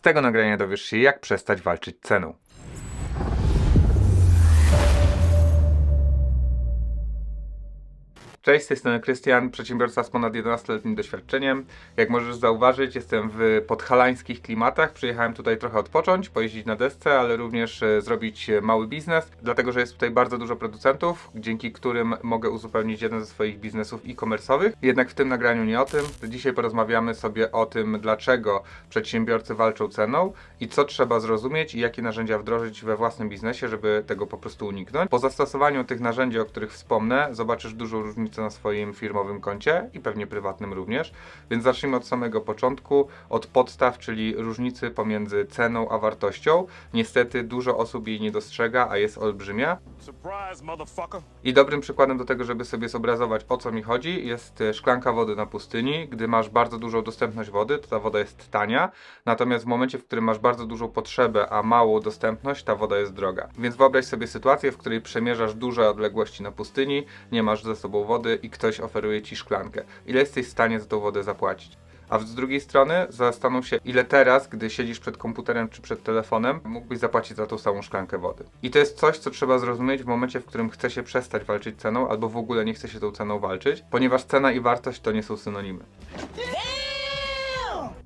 Z tego nagrania dowiesz się, jak przestać walczyć ceną. Cześć, z tej strony Krystian, przedsiębiorca z ponad 11-letnim doświadczeniem. Jak możesz zauważyć, jestem w podhalańskich klimatach. Przyjechałem tutaj trochę odpocząć, pojeździć na desce, ale również e, zrobić e, mały biznes, dlatego że jest tutaj bardzo dużo producentów, dzięki którym mogę uzupełnić jeden ze swoich biznesów e-commerce'owych. Jednak w tym nagraniu nie o tym. Dzisiaj porozmawiamy sobie o tym, dlaczego przedsiębiorcy walczą ceną i co trzeba zrozumieć i jakie narzędzia wdrożyć we własnym biznesie, żeby tego po prostu uniknąć. Po zastosowaniu tych narzędzi, o których wspomnę, zobaczysz dużą różnicę na swoim firmowym koncie i pewnie prywatnym również. Więc zacznijmy od samego początku, od podstaw, czyli różnicy pomiędzy ceną a wartością. Niestety dużo osób jej nie dostrzega, a jest olbrzymia. I dobrym przykładem do tego, żeby sobie zobrazować o co mi chodzi, jest e, szklanka wody na pustyni. Gdy masz bardzo dużą dostępność wody, to ta woda jest tania, natomiast w momencie, w którym masz bardzo dużą potrzebę, a małą dostępność, ta woda jest droga. Więc wyobraź sobie sytuację, w której przemierzasz duże odległości na pustyni, nie masz ze sobą wody i ktoś oferuje ci szklankę. Ile jesteś w stanie za tą wodę zapłacić? A z drugiej strony zastanów się, ile teraz, gdy siedzisz przed komputerem czy przed telefonem, mógłbyś zapłacić za tą samą szklankę wody. I to jest coś, co trzeba zrozumieć w momencie, w którym chce się przestać walczyć ceną, albo w ogóle nie chce się tą ceną walczyć, ponieważ cena i wartość to nie są synonimy.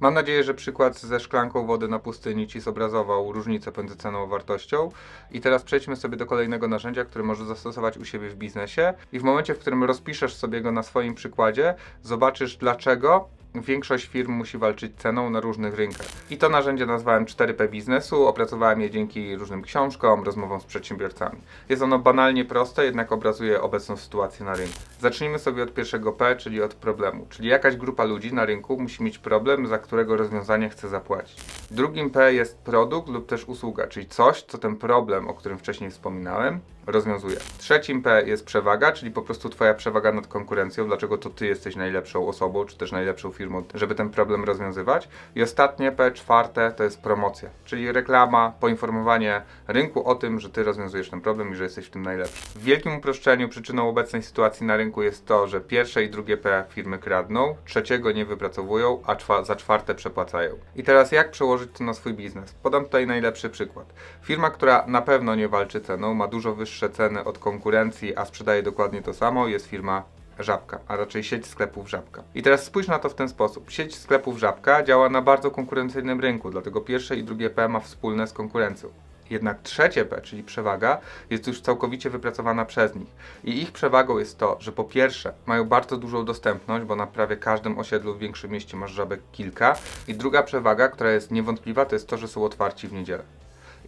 Mam nadzieję, że przykład ze szklanką wody na pustyni Ci zobrazował różnicę pomiędzy ceną a wartością. I teraz przejdźmy sobie do kolejnego narzędzia, które możesz zastosować u siebie w biznesie. I w momencie, w którym rozpiszesz sobie go na swoim przykładzie, zobaczysz dlaczego większość firm musi walczyć ceną na różnych rynkach. I to narzędzie nazwałem 4P biznesu, opracowałem je dzięki różnym książkom, rozmowom z przedsiębiorcami. Jest ono banalnie proste, jednak obrazuje obecną sytuację na rynku. Zacznijmy sobie od pierwszego P, czyli od problemu. Czyli jakaś grupa ludzi na rynku musi mieć problem, za którego rozwiązanie chce zapłacić. Drugim P jest produkt lub też usługa, czyli coś, co ten problem, o którym wcześniej wspominałem, rozwiązuje. Trzecim P jest przewaga, czyli po prostu Twoja przewaga nad konkurencją, dlaczego to Ty jesteś najlepszą osobą, czy też najlepszą firmą, żeby ten problem rozwiązywać. I ostatnie P, czwarte, to jest promocja, czyli reklama, poinformowanie rynku o tym, że Ty rozwiązujesz ten problem i że jesteś w tym najlepszy. W wielkim uproszczeniu przyczyną obecnej sytuacji na rynku jest to, że pierwsze i drugie P firmy kradną, trzeciego nie wypracowują, a czwa- za czwarte przepłacają. I teraz jak przełożyć to na swój biznes? Podam tutaj najlepszy przykład. Firma, która na pewno nie walczy ceną, ma dużo wyższe ceny od konkurencji, a sprzedaje dokładnie to samo, jest firma Żabka, a raczej sieć sklepów Żabka. I teraz spójrz na to w ten sposób. Sieć sklepów Żabka działa na bardzo konkurencyjnym rynku, dlatego pierwsze i drugie P ma wspólne z konkurencją. Jednak trzecie P, czyli przewaga, jest już całkowicie wypracowana przez nich. I ich przewagą jest to, że po pierwsze mają bardzo dużą dostępność, bo na prawie każdym osiedlu w większym mieście masz żabek kilka. I druga przewaga, która jest niewątpliwa, to jest to, że są otwarci w niedzielę.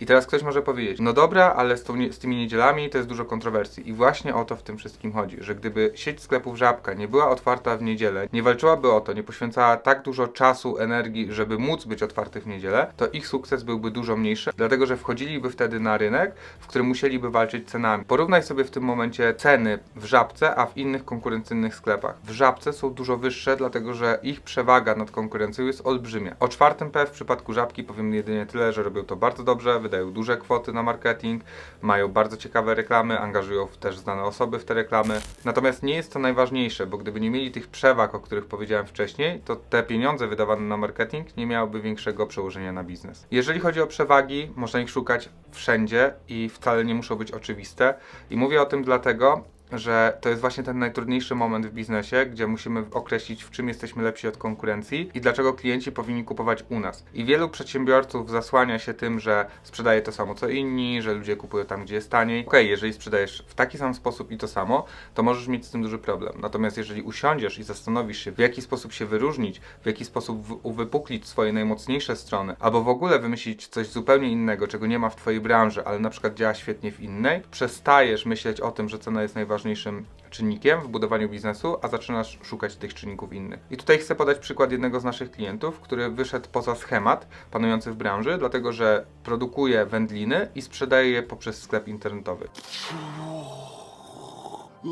I teraz ktoś może powiedzieć, no dobra, ale z, tą, z tymi niedzielami to jest dużo kontrowersji. I właśnie o to w tym wszystkim chodzi, że gdyby sieć sklepów Żabka nie była otwarta w niedzielę, nie walczyłaby o to, nie poświęcała tak dużo czasu, energii, żeby móc być otwartych w niedzielę, to ich sukces byłby dużo mniejszy, dlatego że wchodziliby wtedy na rynek, w którym musieliby walczyć cenami. Porównaj sobie w tym momencie ceny w Żabce, a w innych konkurencyjnych sklepach. W Żabce są dużo wyższe, dlatego że ich przewaga nad konkurencją jest olbrzymia. O czwartym P w przypadku Żabki powiem jedynie tyle, że robią to bardzo dobrze, wydają duże kwoty na marketing, mają bardzo ciekawe reklamy, angażują też znane osoby w te reklamy. Natomiast nie jest to najważniejsze, bo gdyby nie mieli tych przewag, o których powiedziałem wcześniej, to te pieniądze wydawane na marketing nie miałyby większego przełożenia na biznes. Jeżeli chodzi o przewagi, można ich szukać wszędzie i wcale nie muszą być oczywiste. I mówię o tym dlatego, że to jest właśnie ten najtrudniejszy moment w biznesie, gdzie musimy określić, w czym jesteśmy lepsi od konkurencji i dlaczego klienci powinni kupować u nas. I wielu przedsiębiorców zasłania się tym, że sprzedaje to samo co inni, że ludzie kupują tam, gdzie jest taniej. Okej, jeżeli sprzedajesz w taki sam sposób i to samo, to możesz mieć z tym duży problem. Natomiast jeżeli usiądziesz i zastanowisz się, w jaki sposób się wyróżnić, w jaki sposób uwypuklić swoje najmocniejsze strony, albo w ogóle wymyślić coś zupełnie innego, czego nie ma w Twojej branży, ale na przykład działa świetnie w innej, przestajesz myśleć o tym, że cena jest najważniejszym czynnikiem w budowaniu biznesu, a zaczynasz szukać tych czynników innych. I tutaj chcę podać przykład jednego z naszych klientów, który wyszedł poza schemat panujący w branży, dlatego że produkuje wędliny i sprzedaje je poprzez sklep internetowy.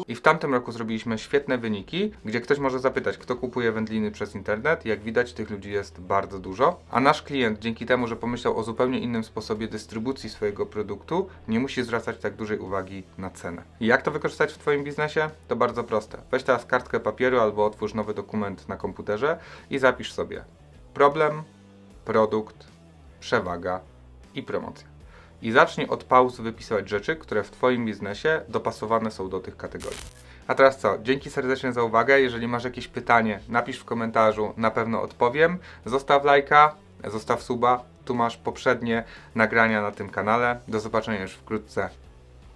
I w tamtym roku zrobiliśmy świetne wyniki, gdzie ktoś może zapytać, kto kupuje wędliny przez internet. Jak widać, tych ludzi jest bardzo dużo. A nasz klient, dzięki temu, że pomyślał o zupełnie innym sposobie dystrybucji swojego produktu, nie musi zwracać tak dużej uwagi na cenę. I jak to wykorzystać w Twoim biznesie? To bardzo proste. Weź teraz kartkę papieru albo otwórz nowy dokument na komputerze i zapisz sobie problem, produkt, przewaga i promocja. I zacznij od pauz wypisywać rzeczy, które w Twoim biznesie dopasowane są do tych kategorii. A teraz co? Dzięki serdecznie za uwagę. Jeżeli masz jakieś pytanie, napisz w komentarzu, na pewno odpowiem. Zostaw lajka, zostaw suba. Tu masz poprzednie nagrania na tym kanale. Do zobaczenia już wkrótce.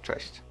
Cześć.